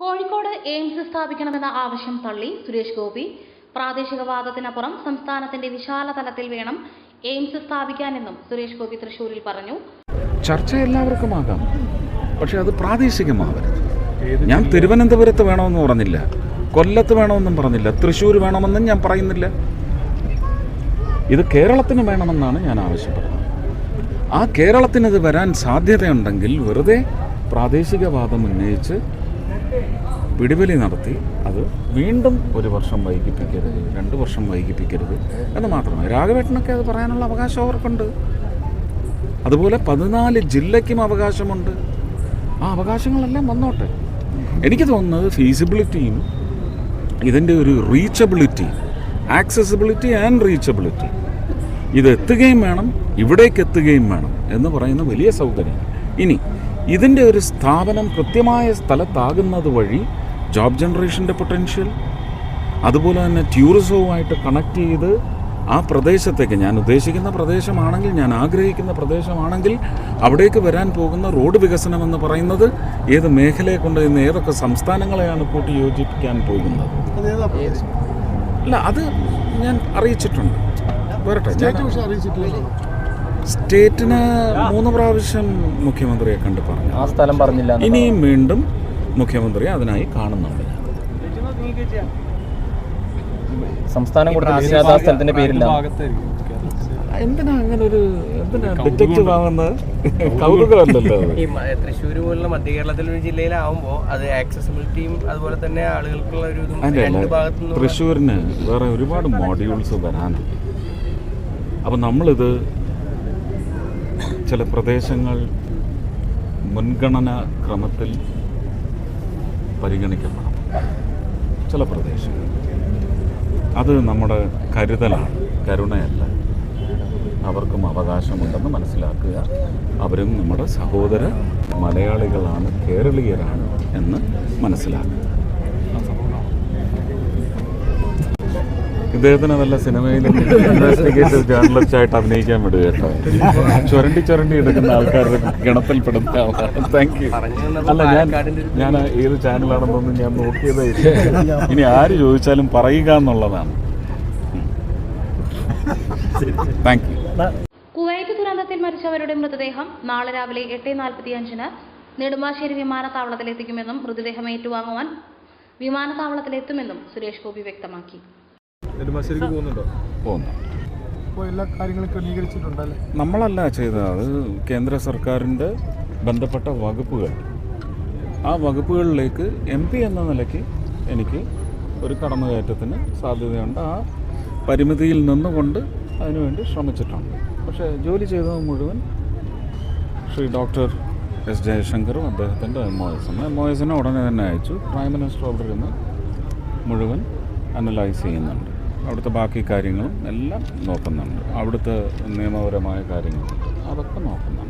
Kozhikode AIIMS സ്ഥാപിക്കണമെന്ന ആവശ്യം തള്ളി സുരേഷ് ഗോപി. പ്രാദേശികവാദത്തിനപ്പുറം സംസ്ഥാനത്തിന്റെ വിശാല തലത്തിൽ വേണം എയിംസ് സ്ഥാപിക്കാനെന്നും സുരേഷ് ഗോപി തൃശൂരിൽ പറഞ്ഞു. ചർച്ച എല്ലാവർക്കും ആകാം പക്ഷെ അത് പ്രാദേശികമാവരുത്. ഞാൻ തിരുവനന്തപുരത്ത് വേണമെന്ന് പറഞ്ഞില്ല. കൊല്ലത്ത് വേണമെന്നും പറഞ്ഞില്ല. തൃശ്ശൂർ വേണമെന്നും ഞാൻ പറയുന്നില്ല. ഇത് കേരളത്തിന് വേണമെന്നാണ് ഞാൻ ആവശ്യപ്പെടുന്നത്. ആ കേരളത്തിനത് ഇത് വരാൻ സാധ്യതയുണ്ടെങ്കിൽ വെറുതെ പ്രാദേശികവാദം ഉന്നയിച്ച് പിടിവലി നടത്തി അത് വീണ്ടും ഒരു വർഷം വൈകിപ്പിക്കരുത് രണ്ട് വർഷം വൈകിപ്പിക്കരുത് എന്ന് മാത്രമേ രാഘവേട്ടനൊക്കെ അത് പറയാനുള്ള അവകാശം അവർക്കുണ്ട്. അതുപോലെ പതിനാല് ജില്ലയ്ക്കും അവകാശമുണ്ട്. ആ അവകാശങ്ങളെല്ലാം വന്നോട്ടെ. എനിക്ക് തോന്നുന്നത് ഫീസിബിലിറ്റിയും ഇതിന്റെ ഒരു റീച്ചബിലിറ്റി ആക്സസിബിലിറ്റി ആൻഡ് റീച്ചബിലിറ്റി ഇത് എത്തുകയും വേണം ഇവിടേക്ക് എത്തുകയും വേണം എന്ന് പറയുന്ന വലിയ സൗകര്യം. ഇനി ഇതിന്റെ ഒരു സ്ഥാപനം കൃത്യമായ സ്ഥലത്താകുന്നത് വഴി ജോബ് ജനറേഷന്റെ പൊട്ടൻഷ്യൽ അതുപോലെ തന്നെ ടൂറിസവുമായിട്ട് കണക്ട് ചെയ്ത് ആ പ്രദേശത്തേക്ക് ഞാൻ ഉദ്ദേശിക്കുന്ന പ്രദേശമാണെങ്കിൽ ഞാൻ ആഗ്രഹിക്കുന്ന പ്രദേശമാണെങ്കിൽ അവിടേക്ക് വരാൻ പോകുന്ന റോഡ് വികസനം എന്ന് പറയുന്നത് ഏത് മേഖലയെ കൊണ്ട് ഇന്ന് ഏതൊക്കെ സംസ്ഥാനങ്ങളെയാണ് കൂട്ടി യോജിപ്പിക്കാൻ പോകുന്നത് അല്ല അത് ഞാൻ അറിയിച്ചിട്ടുണ്ട്. വരട്ടെ സ്റ്റേറ്റിന് മൂന്ന് പ്രാവശ്യം മുഖ്യമന്ത്രിയെ കണ്ട് പറഞ്ഞു. ആ സ്ഥലം പറഞ്ഞില്ല എന്ന് ഇനിയും വീണ്ടും മുഖ്യമന്ത്രിയെ അതിനായി കാണുന്നുണ്ട്. സംസ്ഥാനം സ്ഥലത്തിന്റെ പേരില്ല. എന്തിനാ അങ്ങനെ ഒരു എന്തിനാ ഡിറ്റക്റ്റീവ് ആവുന്നത്? കൗതുകമല്ലല്ലോ തൃശ്ശൂർ പോലുള്ള മധ്യ കേരളത്തിലെ ഒരു ജില്ലയിലാവുമ്പോൾ അത് ആക്സസിബിലിറ്റിയും അതുപോലെ തന്നെ ആളുകൾക്കുള്ള ഒരു രണ്ട് അല്ല ഭാഗത്തു നിന്നും തൃശ്ശൂരിന് വേറെ ഒരുപാട് മോഡ്യൂൾസ് വരാനുണ്ട്. അപ്പം നമ്മളിത് ചില പ്രദേശങ്ങൾ മുൻഗണന ക്രമത്തിൽ പരിഗണിക്കപ്പെടണം. ചില പ്രദേശങ്ങൾ അത് നമ്മുടെ കരുതലാണ്. കരുണയല്ല. അവർക്കും അവകാശമുണ്ടെന്ന് മനസ്സിലാക്കുക. അവരും നമ്മുടെ സഹോദര മലയാളികളാണ് കേരളീയരാണ് എന്ന് മനസ്സിലാക്കുക. ഇദ്ദേഹത്തിന് നല്ല സിനിമയിൽ ഇൻവെസ്റ്റിഗേറ്റീവ് ജേർണലിസ്റ്റ് ആയിട്ട് അഭിനയിക്കാൻ വിടുക കേട്ടോ. ചുരണ്ടി ചുരണ്ടി എടുക്കുന്ന ആൾക്കാരുടെ ഗണത്തിൽപ്പെടുന്ന ആളാണ് താങ്ക് യു അല്ല ഞാൻ ഞാൻ ഏത് ചാനലാണെന്നൊന്നും ഞാൻ നോക്കിയതേ ഇനി ആര് ചോദിച്ചാലും പറയുക എന്നുള്ളതാണ്. താങ്ക് യു കുവൈറ്റ് ദുരന്തത്തിൽ മരിച്ചവരുടെ മൃതദേഹം നാളെ രാവിലെ എട്ട് നാൽപ്പത്തി അഞ്ചിന് നെടുമ്പാശ്ശേരി വിമാനത്താവളത്തിലെത്തിക്കുമെന്നും മൃതദേഹം ഏറ്റുവാങ്ങുവാൻ വിമാനത്താവളത്തിലെത്തുമെന്നും സുരേഷ് ഗോപി വ്യക്തമാക്കി. നെടുമ്പാശ്ശേരിക്ക് പോകുന്നുണ്ടോ? പോകുന്നു. എല്ലാ കാര്യങ്ങളും ക്രമീകരിച്ചിട്ടുണ്ടല്ലേ? നമ്മളല്ല ചെയ്തത്. അത് കേന്ദ്ര സർക്കാരിന്റെ ബന്ധപ്പെട്ട വകുപ്പുകൾ. ആ വകുപ്പുകളിലേക്ക് എം പി എന്ന നിലയ്ക്ക് എനിക്ക് ഒരു കടന്നുകയറ്റത്തിന് സാധ്യതയുണ്ട്. ആ പരിമിതിയിൽ നിന്നുകൊണ്ട് അതിനുവേണ്ടി ശ്രമിച്ചിട്ടുണ്ട്. പക്ഷേ ജോലി ചെയ്തത് മുഴുവൻ ശ്രീ ഡോക്ടർ എസ് ജയശങ്കറും അദ്ദേഹത്തിന്റെ എം ഒ എസും. എം ഒ എസിനെ ഉടനെ തന്നെ അയച്ചു. പ്രൈം മിനിസ്റ്റർ അവിടെ ഇരുന്ന് മുഴുവൻ അനലൈസ് ചെയ്യുന്നുണ്ട്. അവിടുത്തെ ബാക്കി കാര്യങ്ങളും എല്ലാം നോക്കുന്നുണ്ട്. അവിടുത്തെ നിയമപരമായ കാര്യങ്ങളും അതൊക്കെ നോക്കുന്നുണ്ട്.